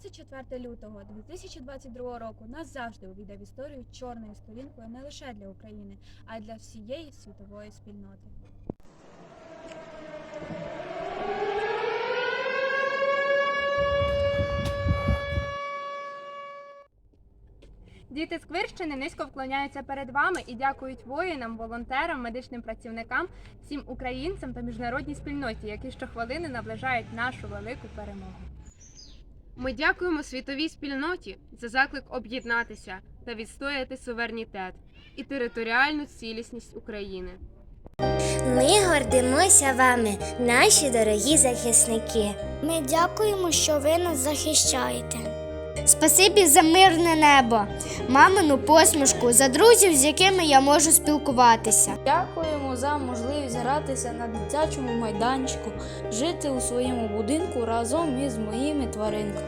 24 лютого 2022 року назавжди увійде в історію чорною сторінкою не лише для України, а й для всієї світової спільноти. Діти Сквирщини низько вклоняються перед вами і дякують воїнам, волонтерам, медичним працівникам, всім українцям та міжнародній спільноті, які щохвилини наближають нашу велику перемогу. Ми дякуємо світовій спільноті за заклик об'єднатися та відстояти суверенітет і територіальну цілісність України. Ми гордимося вами, наші дорогі захисники. Ми дякуємо, що ви нас захищаєте. Спасибі за мирне небо, мамину посмішку, за друзів, з якими я можу спілкуватися. Дякуємо за можливість гратися на дитячому майданчику, жити у своєму будинку разом із моїми тваринками.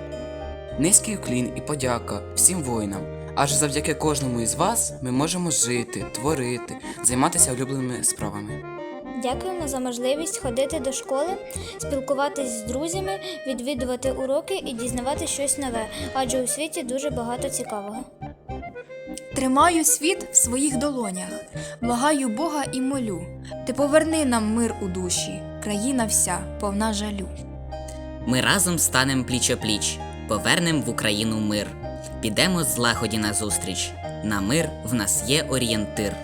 Низький уклін і подяка всім воїнам. Аж завдяки кожному із вас ми можемо жити, творити, займатися улюбленими справами. Дякуємо за можливість ходити до школи, спілкуватись з друзями, відвідувати уроки і дізнавати щось нове, адже у світі дуже багато цікавого. Тримаю світ в своїх долонях, благаю Бога і молю. Ти поверни нам мир у душі, країна вся повна жалю. Ми разом станем пліч-о-пліч, повернем в Україну мир. Підемо з лагоді назустріч. На мир в нас є орієнтир.